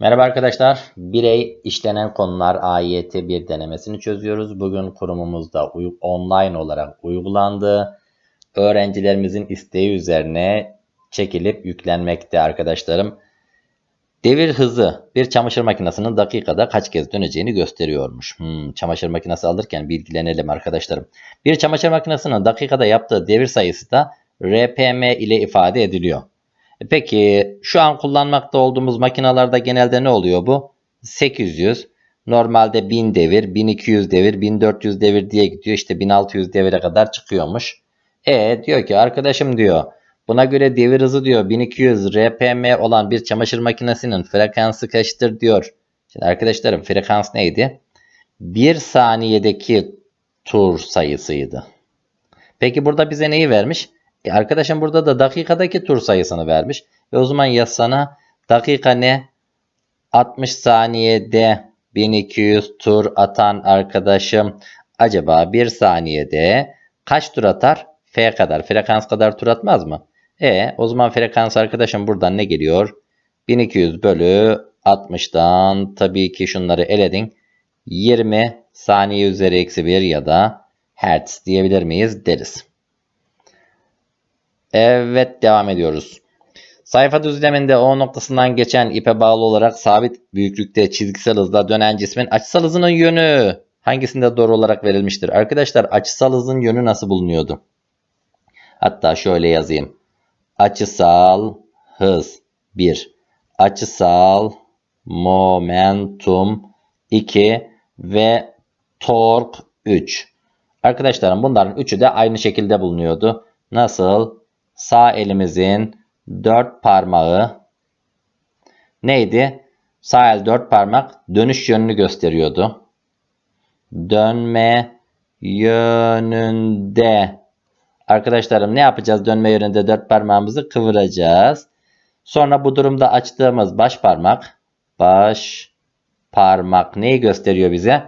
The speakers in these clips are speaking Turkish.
Merhaba arkadaşlar. Birey işlenen konular AYT bir denemesini çözüyoruz. Bugün kurumumuzda online olarak uygulandı. Öğrencilerimizin isteği üzerine çekilip yüklenmekte arkadaşlarım. Devir hızı bir çamaşır makinesinin dakikada kaç kez döneceğini gösteriyormuş. Hmm, çamaşır makinesi alırken bilgilenelim arkadaşlarım. Bir çamaşır makinesinin dakikada yaptığı devir sayısı da RPM ile ifade ediliyor. E Peki şu an kullanmakta olduğumuz makinalarda genelde ne oluyor bu? 800, normalde 1000 devir, 1200 devir, 1400 devir diye gidiyor. İşte 1600 devire kadar çıkıyormuş. E diyor ki arkadaşım diyor buna göre devir hızı diyor 1200 RPM olan bir çamaşır makinesinin frekansı kaçtır diyor. Şimdi arkadaşlarım frekans neydi? 1 saniyedeki tur sayısıydı. Peki burada bize neyi vermiş? E arkadaşım burada da dakikadaki tur sayısını vermiş. Ve o zaman yazsana dakika ne? 60 saniyede 1200 tur atan arkadaşım acaba 1 saniyede kaç tur atar? F kadar, frekans kadar tur atmaz mı? E o zaman frekans arkadaşım buradan ne geliyor? 1200 bölü 60'dan tabii ki şunları eledin. 20 saniye üzeri eksi 1 ya da hertz diyebilir miyiz deriz. Evet devam ediyoruz. Sayfa düzleminde O noktasından geçen ipe bağlı olarak sabit büyüklükte çizgisel hızla dönen cismin açısal hızının yönü hangisinde doğru olarak verilmiştir? Arkadaşlar açısal hızın yönü nasıl bulunuyordu? Hatta şöyle yazayım. Açısal hız 1. Açısal momentum 2 ve tork 3. Arkadaşlarım bunların üçü de aynı şekilde bulunuyordu. Nasıl? Sağ elimizin dört parmağı neydi? Sağ el dört parmak dönüş yönünü gösteriyordu. Dönme yönünde. Arkadaşlarım ne yapacağız? Dönme yönünde dört parmağımızı kıvıracağız. Sonra bu durumda açtığımız baş parmak baş parmak neyi gösteriyor bize?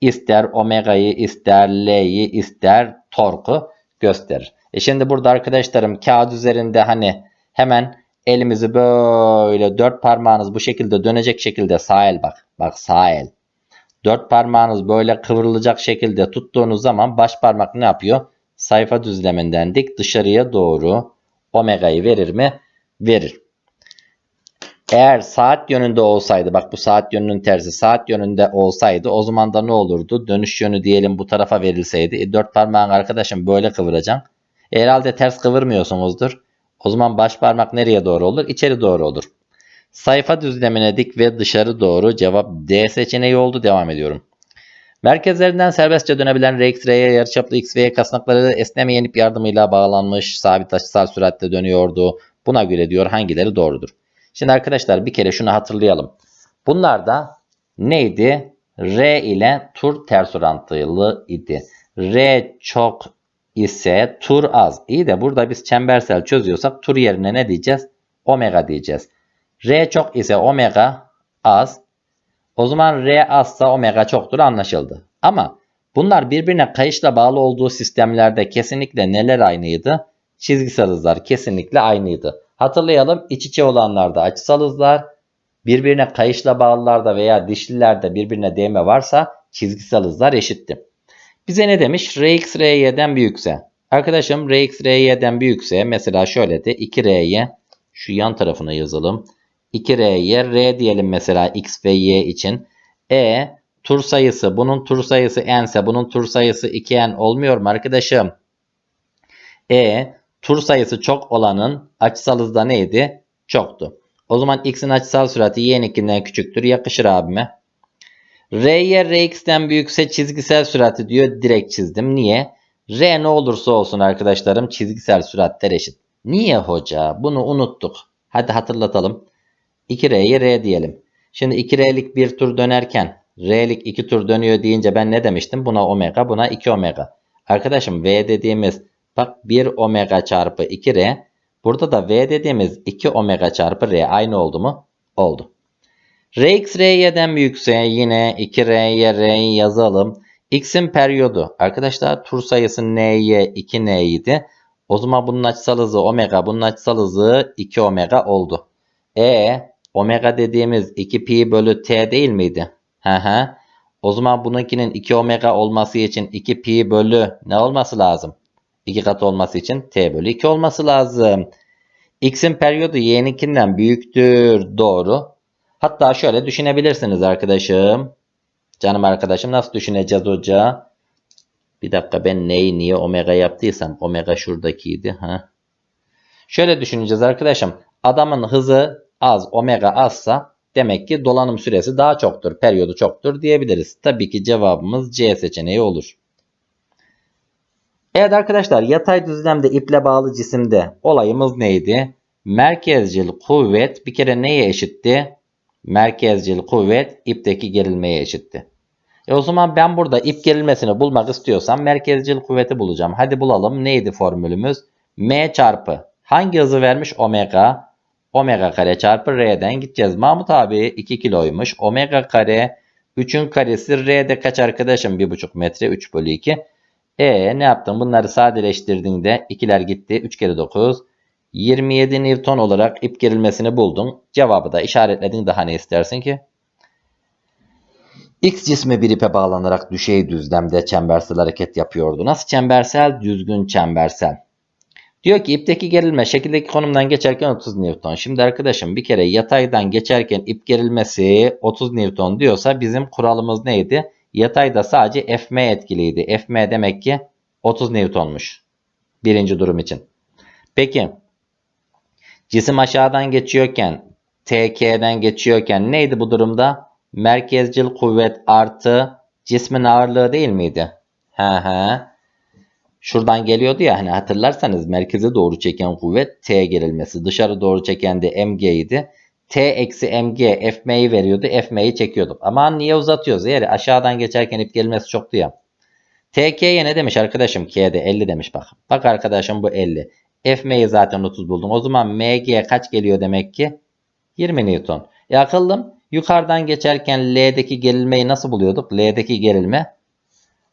İster omega'yı, ister L'yi, ister torku gösterir. E şimdi burada arkadaşlarım kağıt üzerinde hani hemen elimizi böyle dört parmağınız bu şekilde dönecek şekilde sağ el bak. Bak sağ el. Dört parmağınız böyle kıvrılacak şekilde tuttuğunuz zaman baş parmak ne yapıyor? Sayfa düzleminden dik dışarıya doğru omega'yı verir mi? Verir. Eğer saat yönünde olsaydı bak bu saat yönünün tersi saat yönünde olsaydı o zaman da ne olurdu? Dönüş yönü diyelim bu tarafa verilseydi. E, dört parmağın arkadaşım böyle kıvıracaksın. E, herhalde ters kıvırmıyorsunuzdur. O zaman baş parmak nereye doğru olur? İçeri doğru olur. Sayfa düzlemine dik ve dışarı doğru cevap D seçeneği oldu. Devam ediyorum. Merkezlerinden serbestçe dönebilen RX, R'ye yarıçaplı X ve Y kasnakları esnemeyen ip yardımıyla bağlanmış sabit açısal süratle dönüyordu. Buna göre diyor hangileri doğrudur? Şimdi arkadaşlar bir kere şunu hatırlayalım. Bunlar da neydi? R ile tur ters orantılı idi. R çok ise tur az. İyi de burada biz çembersel çözüyorsak tur yerine ne diyeceğiz? Omega diyeceğiz. R çok ise omega az. O zaman R azsa omega çoktur anlaşıldı. Ama bunlar birbirine kayışla bağlı olduğu sistemlerde kesinlikle neler aynıydı? Çizgisel hızlar kesinlikle aynıydı. Hatırlayalım iç içe olanlarda açısal hızlar, birbirine kayışla bağlılarda veya dişlilerde birbirine değme varsa çizgisel hızlar eşitti. Bize ne demiş? Rx Ry'den büyükse. Arkadaşım Rx Ry'den büyükse mesela şöyle de 2R'ye şu yan tarafına yazalım. 2R'ye R diyelim mesela X ve Y için. E tur sayısı bunun tur sayısı n ise bunun tur sayısı 2n olmuyor mu arkadaşım? E tur sayısı çok olanın açısal hızda neydi? Çoktu. O zaman x'in açısal sürati y'ninkinden küçüktür. Yakışır abime. R'ye Rx'ten büyükse çizgisel sürati diyor. Direkt çizdim. Niye? R ne olursa olsun arkadaşlarım çizgisel süratler eşit. Niye hoca? Bunu unuttuk. Hadi hatırlatalım. 2R'ye R diyelim. Şimdi 2R'lik bir tur dönerken R'lik 2 tur dönüyor deyince ben ne demiştim? Buna omega buna 2 omega. Arkadaşım V dediğimiz bak 1 omega çarpı 2R. Burada da V dediğimiz 2 omega çarpı R aynı oldu mu? Oldu. Rx Ry'den büyükse yine 2R'ye R'yi yazalım. X'in periyodu. Arkadaşlar tur sayısı N'ye 2N idi. O zaman bunun açısal hızı omega bunun açısal hızı 2 omega oldu. E omega dediğimiz 2 pi bölü t değil miydi? Hı hı. O zaman bununkinin 2 omega olması için 2 pi bölü ne olması lazım? 2 kat olması için t bölü 2 olması lazım. X'in periyodu y'ninkinden büyüktür. Doğru. Hatta şöyle düşünebilirsiniz arkadaşım. Canım arkadaşım nasıl düşüneceğiz hoca? Bir dakika ben neyi niye omega yaptıysam omega şuradakiydi. Ha. Şöyle düşüneceğiz arkadaşım. Adamın hızı az, omega azsa demek ki dolanım süresi daha çoktur, periyodu çoktur diyebiliriz. Tabii ki cevabımız C seçeneği olur. Evet arkadaşlar yatay düzlemde iple bağlı cisimde olayımız neydi? Merkezcil kuvvet bir kere neye eşitti? Merkezcil kuvvet ipteki gerilmeye eşitti. E o zaman ben burada ip gerilmesini bulmak istiyorsam merkezcil kuvveti bulacağım. Hadi bulalım. Neydi formülümüz? M çarpı hangi hızı vermiş? Omega. Omega kare çarpı R'den gideceğiz. Mahmut abi 2 kiloymuş. Omega kare 3'ün karesi R'de kaç arkadaşım? 1,5 metre 3 bölü 2. E ne yaptın? Bunları sadeleştirdiğinde 2'ler gitti. 3 kere 9. 27 Newton olarak ip gerilmesini buldun. Cevabı da işaretledin. Daha ne istersin ki? X cismi bir ipe bağlanarak düşey düzlemde çembersel hareket yapıyordu. Nasıl çembersel? Düzgün çembersel. Diyor ki ipteki gerilme şekildeki konumdan geçerken 30 Newton. Şimdi arkadaşım bir kere yataydan geçerken ip gerilmesi 30 Newton diyorsa bizim kuralımız neydi? Yatayda sadece Fm etkiliydi. Fm demek ki 30 Newton'muş. Birinci durum için. Peki cisim aşağıdan geçiyorken TK'den geçiyorken neydi bu durumda? Merkezcil kuvvet artı cismin ağırlığı değil miydi? He he. Şuradan geliyordu ya hani hatırlarsanız merkeze doğru çeken kuvvet T gerilmesi. Dışarı doğru çeken de mg idi. T eksi mg fm'yi veriyordu. fm'yi çekiyorduk. Ama niye uzatıyoruz? Yani aşağıdan geçerken ip gelmesi çoktu ya. TK'ye ne demiş arkadaşım? K'de 50 demiş bak. Bak arkadaşım bu 50. Fm'yi zaten 30 buldum. O zaman mg kaç geliyor demek ki? 20 Newton. E akıllım yukarıdan geçerken L'deki gerilmeyi nasıl buluyorduk? L'deki gerilme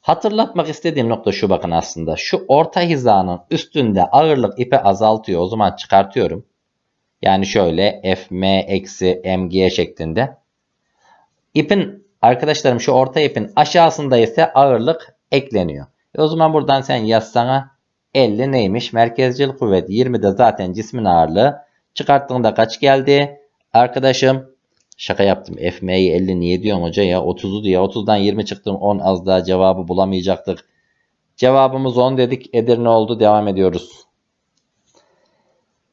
Hatırlatmak istediğim nokta şu bakın aslında. Şu orta hizanın üstünde ağırlık ipe azaltıyor. O zaman çıkartıyorum. Yani şöyle fm eksi mg şeklinde. İpin arkadaşlarım şu orta ipin aşağısında ise ağırlık ekleniyor. E o zaman buradan sen yazsana 50 neymiş? Merkezcil kuvvet 20 de zaten cismin ağırlığı. Çıkarttığında kaç geldi? Arkadaşım Şaka yaptım. FM'yi 50 niye diyorum hoca ya? 30'u diye. 30'dan 20 çıktım. 10 az daha cevabı bulamayacaktık. Cevabımız 10 dedik. Edirne oldu. Devam ediyoruz.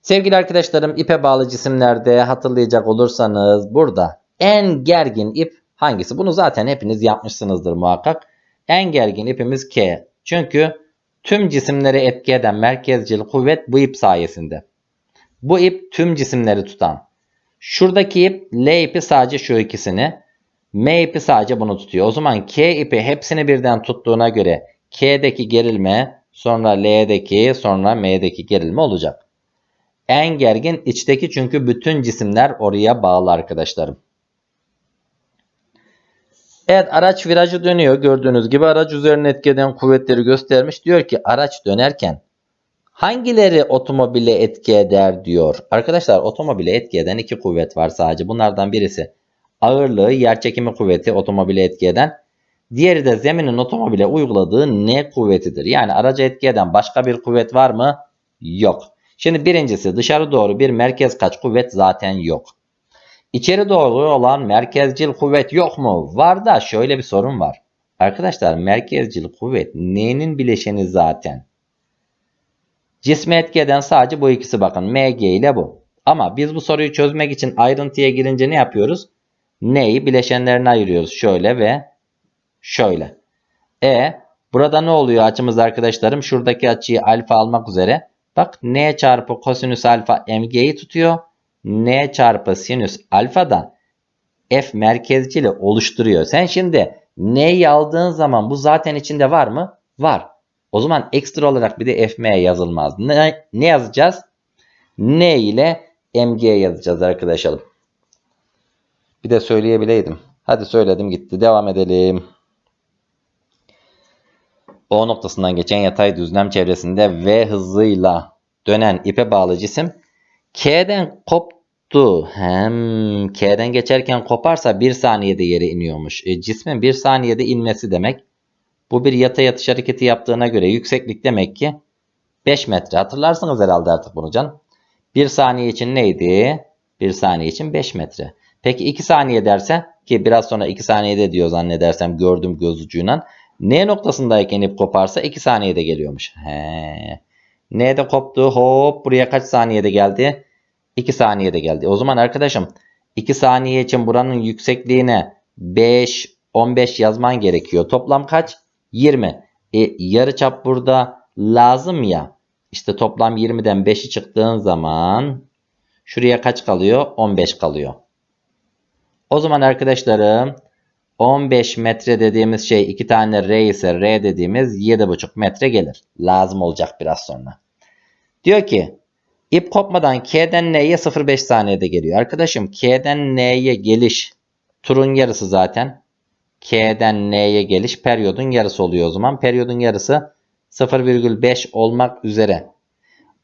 Sevgili arkadaşlarım ipe bağlı cisimlerde hatırlayacak olursanız burada en gergin ip hangisi? Bunu zaten hepiniz yapmışsınızdır muhakkak. En gergin ipimiz K. Çünkü tüm cisimleri etki eden merkezcil kuvvet bu ip sayesinde. Bu ip tüm cisimleri tutan. Şuradaki ip L ipi sadece şu ikisini. M ipi sadece bunu tutuyor. O zaman K ipi hepsini birden tuttuğuna göre K'deki gerilme sonra L'deki sonra M'deki gerilme olacak. En gergin içteki çünkü bütün cisimler oraya bağlı arkadaşlarım. Evet araç virajı dönüyor. Gördüğünüz gibi araç üzerine etki eden kuvvetleri göstermiş. Diyor ki araç dönerken Hangileri otomobile etki eder diyor. Arkadaşlar otomobile etki eden iki kuvvet var sadece. Bunlardan birisi ağırlığı, yerçekimi kuvveti otomobile etki eden. Diğeri de zeminin otomobile uyguladığı ne kuvvetidir. Yani araca etki eden başka bir kuvvet var mı? Yok. Şimdi birincisi dışarı doğru bir merkez kaç kuvvet zaten yok. İçeri doğru olan merkezcil kuvvet yok mu? Var da şöyle bir sorun var. Arkadaşlar merkezcil kuvvet neyin bileşeni zaten? Cisme etki eden sadece bu ikisi bakın. MG ile bu. Ama biz bu soruyu çözmek için ayrıntıya girince ne yapıyoruz? Neyi bileşenlerine ayırıyoruz. Şöyle ve şöyle. E burada ne oluyor açımız arkadaşlarım? Şuradaki açıyı alfa almak üzere. Bak n çarpı kosinüs alfa mg'yi tutuyor. N çarpı sinüs alfa da f merkezcili oluşturuyor. Sen şimdi n'yi aldığın zaman bu zaten içinde var mı? Var. O zaman ekstra olarak bir de fm yazılmaz. Ne, ne yazacağız? N ile mg yazacağız arkadaşlarım. Bir de söyleyebileydim. Hadi söyledim gitti. Devam edelim. O noktasından geçen yatay düzlem çevresinde V hızıyla dönen ipe bağlı cisim K'den kop koptu. Hem K'den geçerken koparsa 1 saniyede yere iniyormuş. E, cismin 1 saniyede inmesi demek. Bu bir yata yatış hareketi yaptığına göre yükseklik demek ki 5 metre. Hatırlarsınız herhalde artık bunu can. 1 saniye için neydi? 1 saniye için 5 metre. Peki 2 saniye derse ki biraz sonra 2 saniyede diyor zannedersem gördüm göz ucuyla. N noktasındayken ip koparsa 2 saniyede geliyormuş. He. N'de koptu. Hop buraya kaç saniyede geldi? 2 saniyede geldi. O zaman arkadaşım 2 saniye için buranın yüksekliğine 5, 15 yazman gerekiyor. Toplam kaç? 20. E, yarı çap burada lazım ya. İşte toplam 20'den 5'i çıktığın zaman şuraya kaç kalıyor? 15 kalıyor. O zaman arkadaşlarım 15 metre dediğimiz şey 2 tane R ise R dediğimiz 7,5 metre gelir. Lazım olacak biraz sonra. Diyor ki ip kopmadan K'den N'ye 0,5 saniyede geliyor. Arkadaşım K'den N'ye geliş turun yarısı zaten. K'den N'ye geliş periyodun yarısı oluyor o zaman. Periyodun yarısı 0,5 olmak üzere.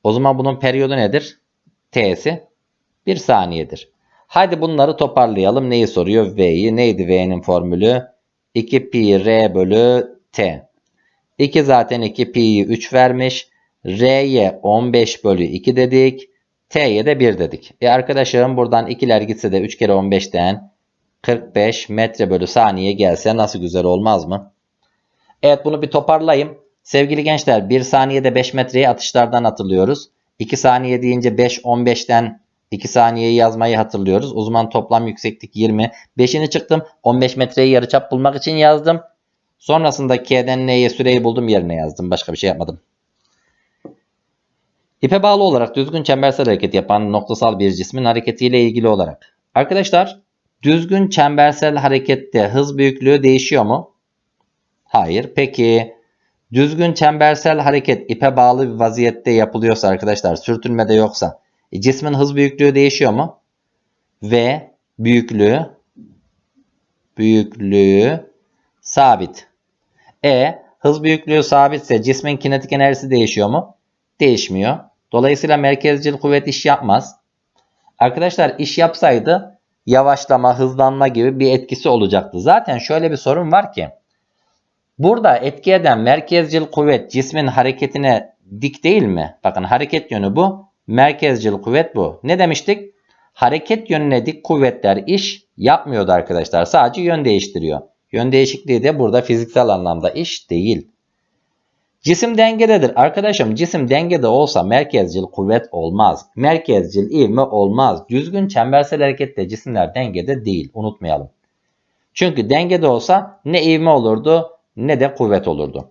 O zaman bunun periyodu nedir? T'si 1 saniyedir. Hadi bunları toparlayalım. Neyi soruyor? V'yi. Neydi V'nin formülü? 2 pi R bölü T. 2 zaten 2 pi'yi 3 vermiş. R'ye 15 bölü 2 dedik. T'ye de 1 dedik. E arkadaşlarım buradan 2'ler gitse de 3 kere 15'ten 45 metre bölü saniye gelse nasıl güzel olmaz mı? Evet bunu bir toparlayayım. Sevgili gençler 1 saniyede 5 metreyi atışlardan hatırlıyoruz. 2 saniye deyince 5 15'ten 2 saniyeyi yazmayı hatırlıyoruz. O zaman toplam yükseklik 20. 5'ini çıktım. 15 metreyi yarıçap bulmak için yazdım. Sonrasında K'den N'ye süreyi buldum yerine yazdım. Başka bir şey yapmadım. İpe bağlı olarak düzgün çembersel hareket yapan noktasal bir cismin hareketiyle ilgili olarak. Arkadaşlar düzgün çembersel harekette hız büyüklüğü değişiyor mu? Hayır. Peki düzgün çembersel hareket ipe bağlı bir vaziyette yapılıyorsa arkadaşlar sürtünmede yoksa e, cismin hız büyüklüğü değişiyor mu? V büyüklüğü büyüklüğü sabit. E hız büyüklüğü sabitse cismin kinetik enerjisi değişiyor mu? Değişmiyor. Dolayısıyla merkezcil kuvvet iş yapmaz. Arkadaşlar iş yapsaydı yavaşlama, hızlanma gibi bir etkisi olacaktı. Zaten şöyle bir sorun var ki burada etki eden merkezcil kuvvet cismin hareketine dik değil mi? Bakın hareket yönü bu. Merkezcil kuvvet bu. Ne demiştik? Hareket yönüne dik kuvvetler iş yapmıyordu arkadaşlar. Sadece yön değiştiriyor. Yön değişikliği de burada fiziksel anlamda iş değil. Cisim dengededir. Arkadaşım cisim dengede olsa merkezcil kuvvet olmaz. Merkezcil ivme olmaz. Düzgün çembersel harekette cisimler dengede değil. Unutmayalım. Çünkü dengede olsa ne ivme olurdu ne de kuvvet olurdu.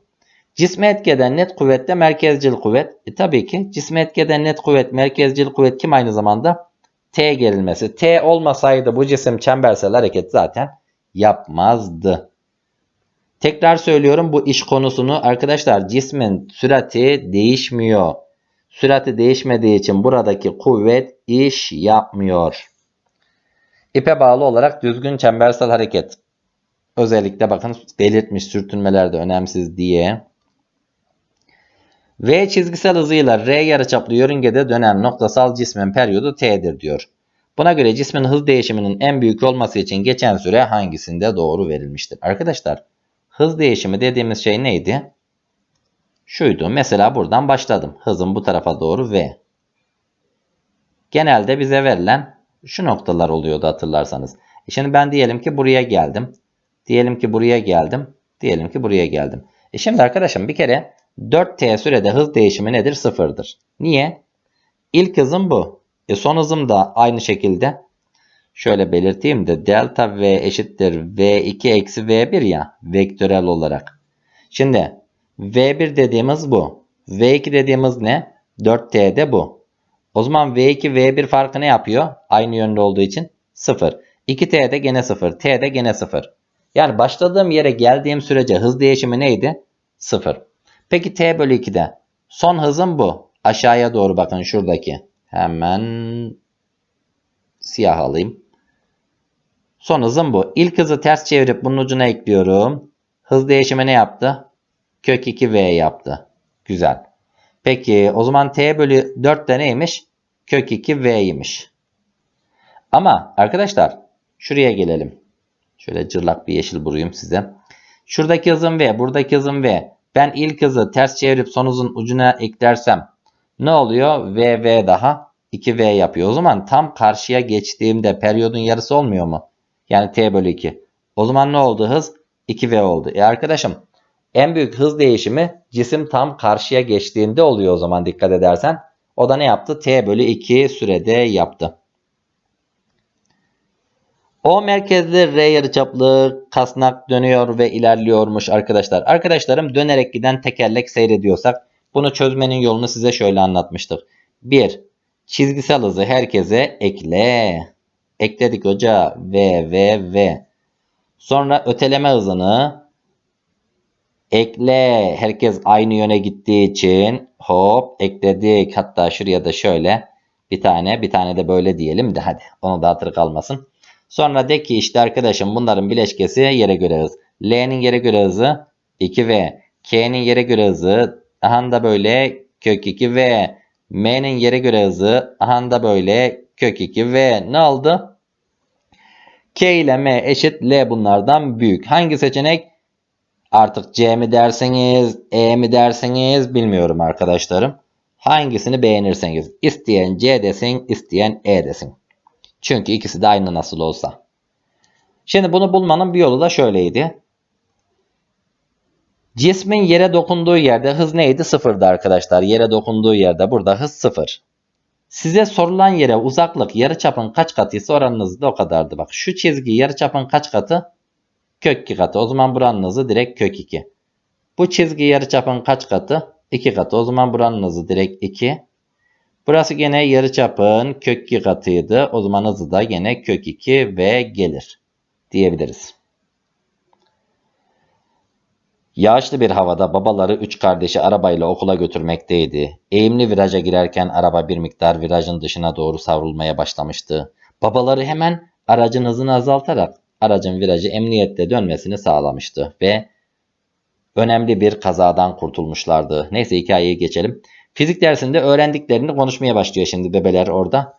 Cisme etkeden net kuvvette merkezcil kuvvet. E, tabii ki cisme etkeden net kuvvet merkezcil kuvvet kim aynı zamanda? T gerilmesi. T olmasaydı bu cisim çembersel hareket zaten yapmazdı. Tekrar söylüyorum bu iş konusunu arkadaşlar cismin sürati değişmiyor. Sürati değişmediği için buradaki kuvvet iş yapmıyor. İpe bağlı olarak düzgün çembersel hareket. Özellikle bakın belirtmiş sürtünmelerde önemsiz diye. V çizgisel hızıyla R yarıçaplı yörüngede dönen noktasal cismin periyodu T'dir diyor. Buna göre cismin hız değişiminin en büyük olması için geçen süre hangisinde doğru verilmiştir? Arkadaşlar hız değişimi dediğimiz şey neydi? Şuydu. Mesela buradan başladım. Hızım bu tarafa doğru V. Genelde bize verilen şu noktalar oluyordu hatırlarsanız. E şimdi ben diyelim ki buraya geldim. Diyelim ki buraya geldim. Diyelim ki buraya geldim. E şimdi arkadaşım bir kere 4t sürede hız değişimi nedir? Sıfırdır. Niye? İlk hızım bu. E son hızım da aynı şekilde. Şöyle belirteyim de delta v eşittir v2 eksi v1 ya vektörel olarak. Şimdi v1 dediğimiz bu. v2 dediğimiz ne? 4t'de bu. O zaman v2 v1 farkı ne yapıyor? Aynı yönde olduğu için 0. 2t'de gene 0. t'de gene 0. Yani başladığım yere geldiğim sürece hız değişimi neydi? 0. Peki t bölü 2'de son hızım bu. Aşağıya doğru bakın şuradaki. Hemen siyah alayım. Son hızım bu. İlk hızı ters çevirip bunun ucuna ekliyorum. Hız değişimi ne yaptı? Kök 2v yaptı. Güzel. Peki o zaman t bölü 4 de neymiş? Kök 2v'ymiş. Ama arkadaşlar şuraya gelelim. Şöyle cırlak bir yeşil vurayım size. Şuradaki hızım V, buradaki hızım V. Ben ilk hızı ters çevirip son hızın ucuna eklersem ne oluyor? V, V daha 2V yapıyor. O zaman tam karşıya geçtiğimde periyodun yarısı olmuyor mu? Yani T bölü 2. O zaman ne oldu hız? 2V oldu. E arkadaşım en büyük hız değişimi cisim tam karşıya geçtiğinde oluyor o zaman dikkat edersen. O da ne yaptı? T bölü 2 sürede yaptı. O merkezli R yarıçaplı kasnak dönüyor ve ilerliyormuş arkadaşlar. Arkadaşlarım dönerek giden tekerlek seyrediyorsak bunu çözmenin yolunu size şöyle anlatmıştık. 1. Çizgisel hızı herkese ekle. Ekledik hoca. V, V, V. Sonra öteleme hızını ekle. Herkes aynı yöne gittiği için hop ekledik. Hatta şuraya da şöyle bir tane bir tane de böyle diyelim de hadi onu da hatırı kalmasın. Sonra de ki işte arkadaşım bunların bileşkesi yere göre hız. L'nin yere göre hızı 2V. K'nin yere göre hızı aha da böyle kök 2V. M'nin yere göre hızı aha da böyle kök 2V. Ne oldu? K ile M eşit L bunlardan büyük. Hangi seçenek? Artık C mi derseniz, E mi derseniz bilmiyorum arkadaşlarım. Hangisini beğenirseniz. İsteyen C desin, isteyen E desin. Çünkü ikisi de aynı nasıl olsa. Şimdi bunu bulmanın bir yolu da şöyleydi. Cismin yere dokunduğu yerde hız neydi? Sıfırdı arkadaşlar. Yere dokunduğu yerde burada hız sıfır. Size sorulan yere uzaklık yarıçapın kaç katıysa oranın hızı da o kadardı. Bak şu çizgi yarıçapın kaç katı? Kök 2 katı. O zaman buranın hızı direkt kök 2. Bu çizgi yarıçapın kaç katı? 2 katı. O zaman buranın hızı direkt 2. Burası gene yarıçapın kök 2 katıydı. O zaman hızı da gene kök 2 ve gelir diyebiliriz. Yağışlı bir havada babaları üç kardeşi arabayla okula götürmekteydi. Eğimli viraja girerken araba bir miktar virajın dışına doğru savrulmaya başlamıştı. Babaları hemen aracın hızını azaltarak aracın virajı emniyette dönmesini sağlamıştı ve önemli bir kazadan kurtulmuşlardı. Neyse hikayeyi geçelim. Fizik dersinde öğrendiklerini konuşmaya başlıyor şimdi bebeler orada.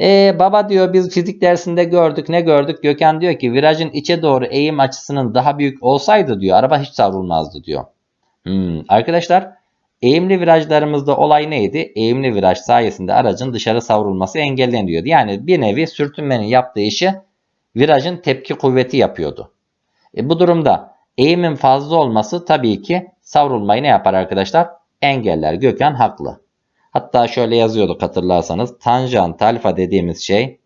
Ee, baba diyor biz fizik dersinde gördük. Ne gördük? Gökhan diyor ki virajın içe doğru eğim açısının daha büyük olsaydı diyor araba hiç savrulmazdı diyor. Hmm, arkadaşlar eğimli virajlarımızda olay neydi? Eğimli viraj sayesinde aracın dışarı savrulması engelleniyordu. Yani bir nevi sürtünmenin yaptığı işi virajın tepki kuvveti yapıyordu. E, bu durumda eğimin fazla olması tabii ki savrulmayı ne yapar arkadaşlar? Engeller. Gökhan haklı. Hatta şöyle yazıyorduk hatırlarsanız. Tanjant alfa dediğimiz şey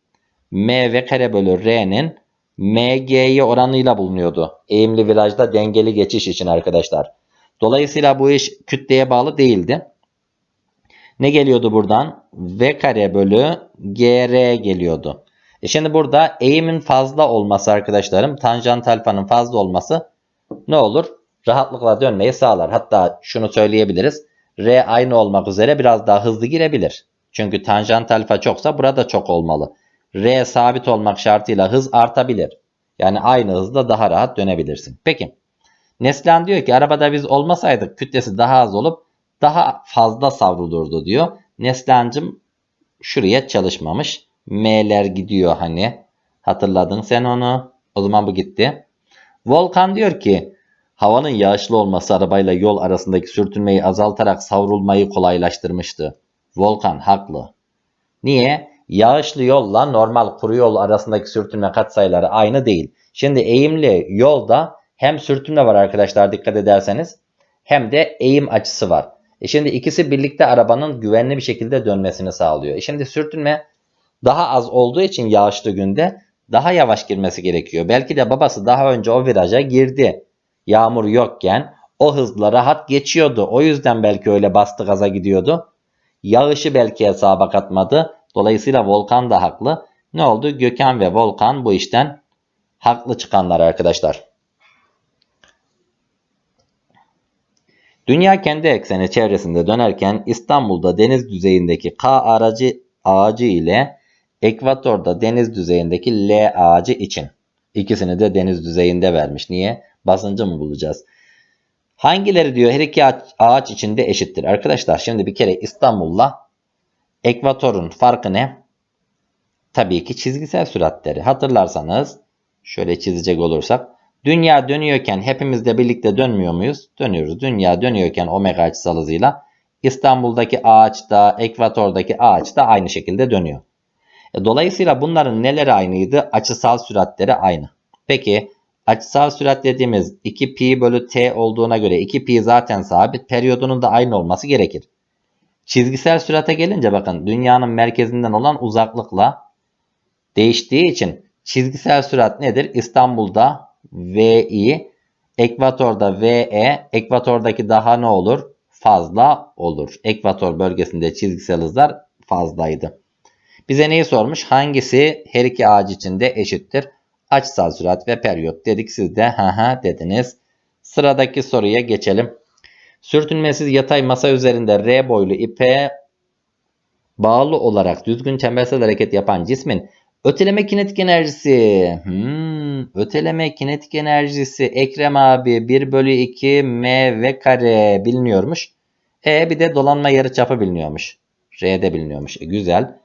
m ve kare bölü r'nin mg'ye oranıyla bulunuyordu. Eğimli virajda dengeli geçiş için arkadaşlar. Dolayısıyla bu iş kütleye bağlı değildi. Ne geliyordu buradan? v kare bölü gr geliyordu. E şimdi burada eğimin fazla olması arkadaşlarım tanjant alfanın fazla olması ne olur? Rahatlıkla dönmeyi sağlar. Hatta şunu söyleyebiliriz. R aynı olmak üzere biraz daha hızlı girebilir. Çünkü tanjant alfa çoksa burada çok olmalı. R sabit olmak şartıyla hız artabilir. Yani aynı hızda daha rahat dönebilirsin. Peki. Neslihan diyor ki arabada biz olmasaydık kütlesi daha az olup daha fazla savrulurdu diyor. Neslihan'cım şuraya çalışmamış. M'ler gidiyor hani. Hatırladın sen onu. O zaman bu gitti. Volkan diyor ki Havanın yağışlı olması arabayla yol arasındaki sürtünmeyi azaltarak savrulmayı kolaylaştırmıştı. Volkan haklı. Niye? Yağışlı yolla normal kuru yol arasındaki sürtünme katsayıları aynı değil. Şimdi eğimli yolda hem sürtünme var arkadaşlar dikkat ederseniz hem de eğim açısı var. E şimdi ikisi birlikte arabanın güvenli bir şekilde dönmesini sağlıyor. E şimdi sürtünme daha az olduğu için yağışlı günde daha yavaş girmesi gerekiyor. Belki de babası daha önce o viraja girdi yağmur yokken o hızla rahat geçiyordu. O yüzden belki öyle bastı gaza gidiyordu. Yağışı belki hesaba katmadı. Dolayısıyla Volkan da haklı. Ne oldu? Gökhan ve Volkan bu işten haklı çıkanlar arkadaşlar. Dünya kendi ekseni çevresinde dönerken İstanbul'da deniz düzeyindeki K aracı ağacı ile ekvatorda deniz düzeyindeki L ağacı için. İkisini de deniz düzeyinde vermiş. Niye? Basıncı mı bulacağız? Hangileri diyor her iki ağaç içinde eşittir? Arkadaşlar şimdi bir kere İstanbul'la ekvatorun farkı ne? Tabii ki çizgisel süratleri. Hatırlarsanız şöyle çizecek olursak dünya dönüyorken hepimiz de birlikte dönmüyor muyuz? Dönüyoruz. Dünya dönüyorken omega açısal hızıyla İstanbul'daki ağaç da ekvatordaki ağaç da aynı şekilde dönüyor. E, Dolayısıyla bunların neleri aynıydı? Açısal süratleri aynı. Peki açısal sürat dediğimiz 2 pi bölü t olduğuna göre 2 pi zaten sabit. Periyodunun da aynı olması gerekir. Çizgisel sürate gelince bakın dünyanın merkezinden olan uzaklıkla değiştiği için çizgisel sürat nedir? İstanbul'da VI, ekvatorda VE, ekvatordaki daha ne olur? Fazla olur. Ekvator bölgesinde çizgisel hızlar fazlaydı. Bize neyi sormuş? Hangisi her iki ağaç içinde eşittir? Açısal sürat ve periyot dedik. Siz de ha ha dediniz. Sıradaki soruya geçelim. Sürtünmesiz yatay masa üzerinde R boylu ipe bağlı olarak düzgün çembersel hareket yapan cismin öteleme kinetik enerjisi. Hmm, öteleme kinetik enerjisi Ekrem abi 1 bölü 2 m v kare biliniyormuş. E bir de dolanma yarıçapı biliniyormuş. R'de biliniyormuş. E, güzel.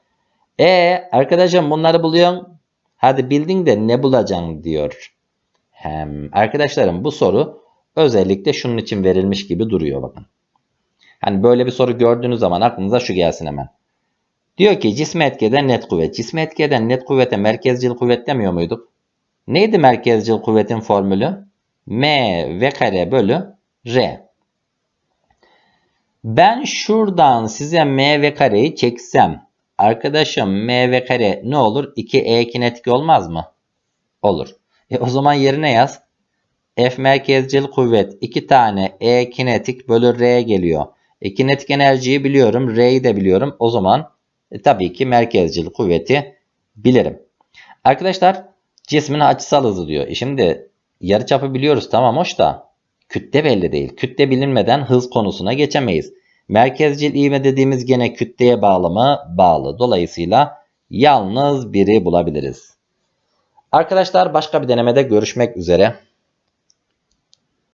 E arkadaşım bunları buluyorsun. Hadi bildin de ne bulacaksın diyor. Hem arkadaşlarım bu soru özellikle şunun için verilmiş gibi duruyor bakın. Hani böyle bir soru gördüğünüz zaman aklınıza şu gelsin hemen. Diyor ki cisme etkeden net kuvvet. Cisme etkeden net kuvvete merkezcil kuvvet demiyor muyduk? Neydi merkezcil kuvvetin formülü? M v kare bölü R. Ben şuradan size M v kareyi çeksem arkadaşım M v kare ne olur? 2E kinetik olmaz mı? Olur. E o zaman yerine yaz. F merkezcil kuvvet 2 tane E kinetik bölü R geliyor. E, kinetik enerjiyi biliyorum. R'yi de biliyorum. O zaman e, tabii ki merkezcil kuvveti bilirim. Arkadaşlar cismin açısal hızı diyor. E, şimdi yarıçapı biliyoruz tamam hoş da kütle belli değil. Kütle bilinmeden hız konusuna geçemeyiz. Merkezcil ivme dediğimiz gene kütleye bağlı mı? Bağlı. Dolayısıyla yalnız biri bulabiliriz. Arkadaşlar başka bir denemede görüşmek üzere.